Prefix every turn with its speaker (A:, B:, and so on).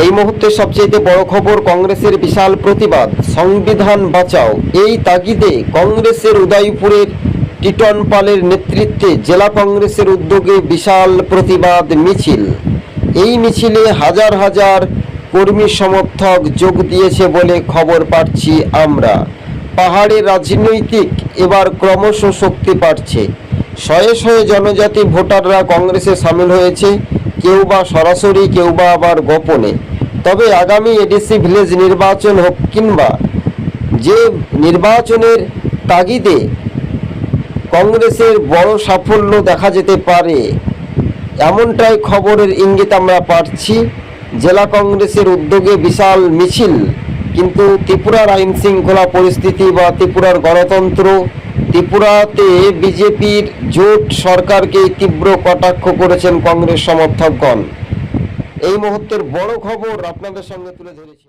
A: এই মুহূর্তে সবচেয়ে বড় খবর কংগ্রেসের বিশাল প্রতিবাদ, সংবিধান বাঁচাও। এই তাগিদে কংগ্রেসের উদয়পুরের টিটন পালের নেতৃত্বে জেলা কংগ্রেসের উদ্যোগে বিশাল প্রতিবাদ মিছিল। এই মিছিলে হাজার হাজার কর্মী সমর্থক যোগ দিয়েছে বলে খবর পাচ্ছি আমরা। পাহাড়ের রাজনৈতিক এবার ক্রমশ শক্তি পাচ্ছে শয়ে শয়ে জনজাতি ভোটাররা কংগ্রেসে সামিল হয়েছে। কেউ বা সরাসরি কেউ বা আবার গোপনে। তবে আগামী এডিসি ভিলেজ নির্বাচন হোক কিংবা যে নির্বাচনের তাগিদে কংগ্রেসের বড় সাফল্য দেখা যেতে পারে, এমনটাই খবরের ইঙ্গিত আমরা পাচ্ছি। জেলা কংগ্রেসের উদ্যোগে বিশাল মিছিল, কিন্তু ত্রিপুরার আইন শৃঙ্খলা পরিস্থিতি বা ত্রিপুরার গণতন্ত্র ত্রিপুরাতে বিজেপির জোট সরকারকে তীব্র কটাক্ষ করেছেন কংগ্রেস সমর্থকগণ। এই মুহূর্তের বড় খবর আপনাদের সঙ্গে তুলে ধরেছি।